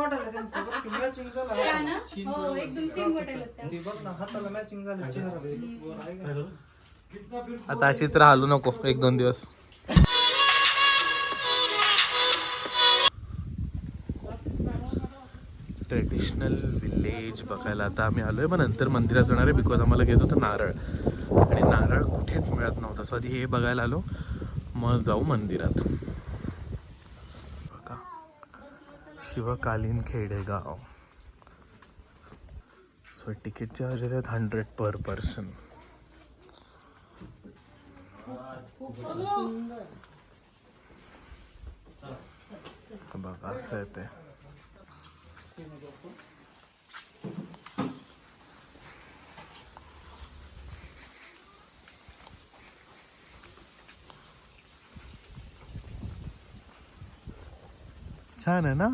वाटायला त्यांचं बघ की? मॅचिंग झालं हो एकदम सेम वाटायला त्या. ते बघ ना हाताला मॅचिंग झालं चेहरा आहे का? आता अशीच राहिलो नको एक दोन दिवस. ट्रेडिशनल विलेज बघायला आता आम्ही आलोय मग नंतर मंदिरात जाणार आहे बिकॉज आम्हाला घेत होतं नारळ. आणि नारळ कुठेच मिळत नव्हता. सो आधी हे बघायला आलो मग जाऊ मंदिरात बघा शिवकालीन खेडेगाव. सो तिकीट चार्जेस आहेत हंड्रेड पर पर्सन बघा असं आहे ते. छान आहे ना?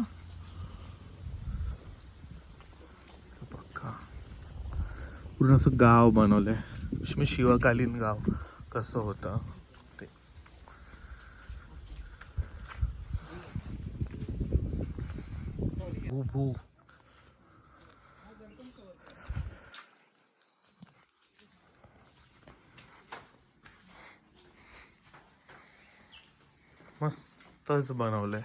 पूर्ण असं गाव बनवलं मी शिवकालीन गाव कसं होतं ते. भू भू. मस्तच बनवलंय.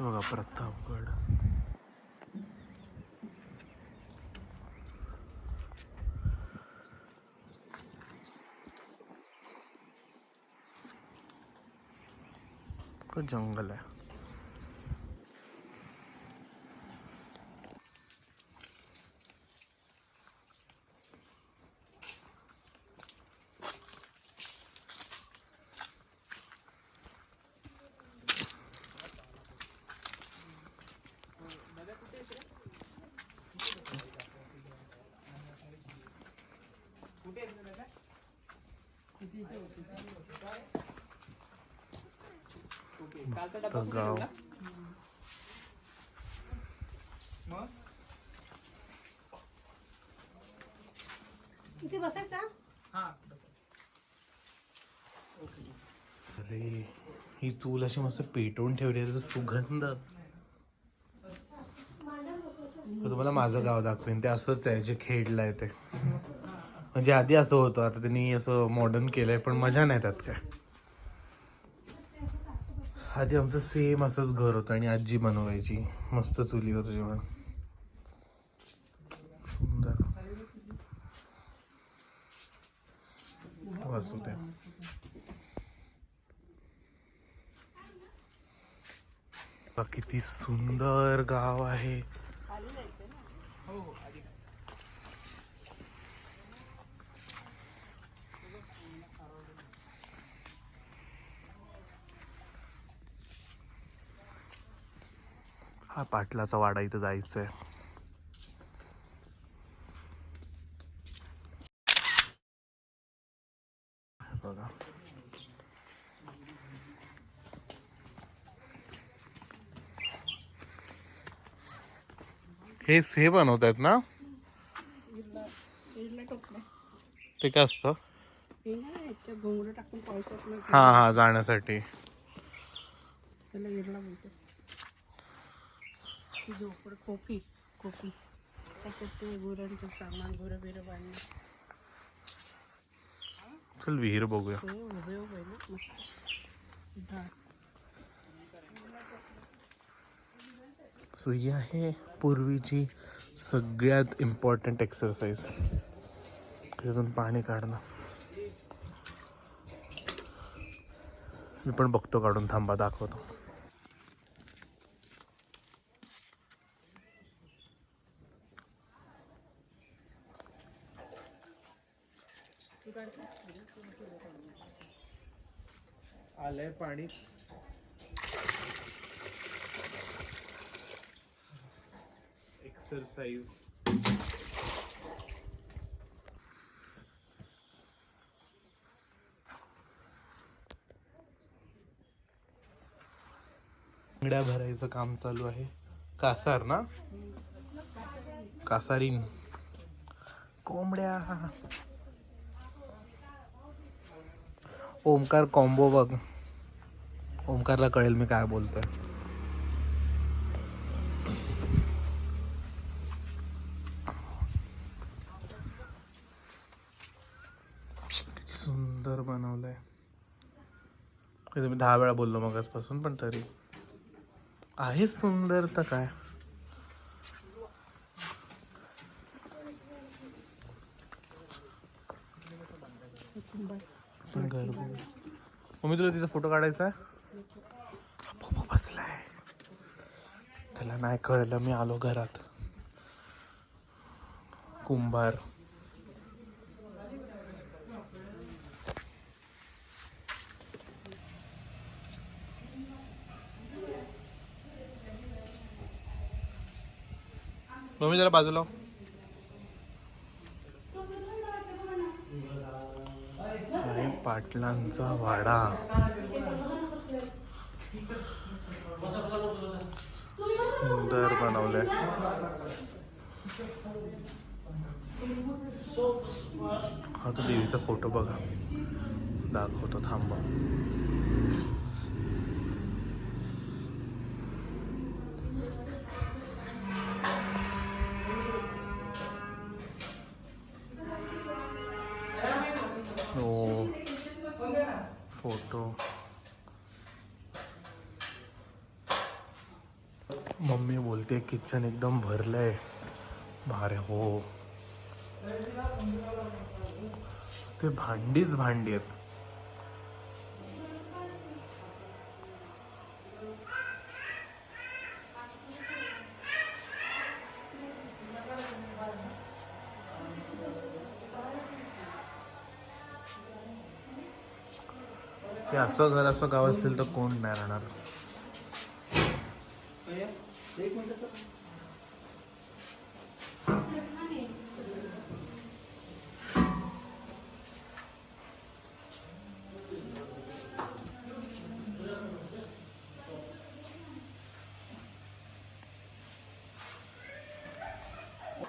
बघा प्रतापगड. जंगल आहे. गाव मग? इथे बसायचा हा? अरे ही चूल अशी मस्त पेटवून ठेवली आहे सुगंध. तुम्हाला माझं गाव दाखवेन ते असंच आहे जे खेडलंय ते. म्हणजे आधी असं होतं आता त्यांनी असं मॉडर्न केलंय पण मजा नाही त्यात काय. आधी आमचं सेम असंच घर होतं आणि आजी बनवायची मस्त चुलीवर जेवण. सुंदर. वाचू द्या किती सुंदर गाव आहे. हा पाटलाचा वाडा इथं जायचंय. बघा. हे हे बनवत आहेत ना? ते काय असतं? हा हा जाण्यासाठी त्याला इरला बोलतो ती झोपड कोपी कोपी त्याच्यात ते गुरांचं सामान गुरं बिरं बांधणं चल विहीर बघूया. ते उभे उभे ना मस्त. सो ही आहे पूर्वीची सगळ्यात इम्पॉर्टंट एक्सरसाइज त्याच्यातून पाणी काढणं. मी पण बघतो काढून थांबा दाखवतो. आलंय पाणी. एक्सरसाइज बांगड्या भरायचं काम चालू आहे. कासार ना? कासारीन. कोंबड्या. ओमकार कॉम्बो बघ. ओमकारला कळेल मी काय बोलतोय. किती सुंदर बनवलंय. हे तुम्ही दहा वेळा बोललो मगाचपासून पण तरी. आहे सुंदर तर काय? घर. मम्मी तुला तिचा फोटो काढायचा? हा बसलाय. त्याला नाही कळलं मी आलो घरात. कुंभार. मम्मी जरा बाजूला हो. अरे पाटलांचा वाडा. सुंदर बनवलंय. हा तो देवीचा फोटो बघा. दाखवतो थांबा. इथे किचन एकदम भरलंय. भारे हो. ते भांडीच भांडी आहेत. ते असं घर असं गाव असेल तर कोण नाही राहणार. एक मिनिट सर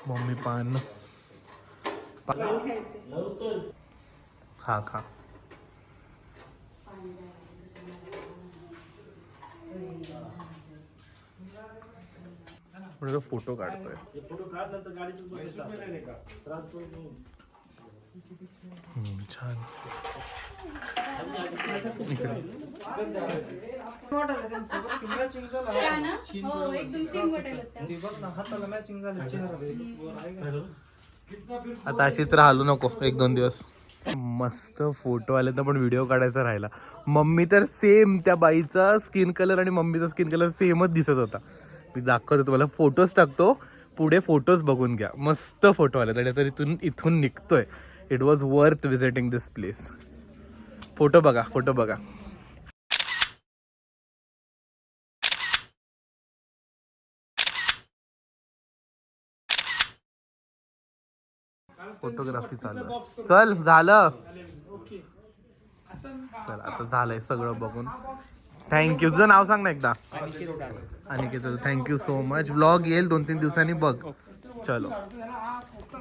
मम्मी पान खायचे खा खा बघ ना हाताला मॅचिंग झालं चेहरा वर आहे का? आता अशीच राहिलो नको एक दोन दिवस. मस्त फोटो आले तर पण व्हिडिओ काढायचा राहिला. मम्मी तर सेम त्या बाईचा स्किन कलर आणि मम्मीचा स्किन कलर सेमच दिसत होता. मी दाखवतो तुम्हाला फोटोज टाकतो. पुढे फोटोज बघून घ्या. मस्त फोटो आले आणि तर इथून इथून निघतोय. It was worth visiting this place photo बघा फोटो बघा. फोटोग्राफी चालू. चल झालं. चल आता झालंय सगळं बघून. थँक्यू तुझं नाव सांग ना एकदा. Aniket thank you so much vlog येईल दोन तीन दिवसांनी बघ. चलो.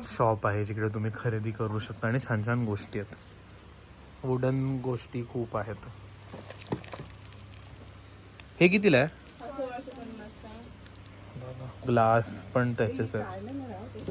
शॉप आहे जिकडे तुम्ही खरेदी करू शकता आणि छान छान गोष्टी आहेत. वुडन गोष्टी खूप आहेत. हे कितीला आहे? ग्लास पण त्याचेच आहेत.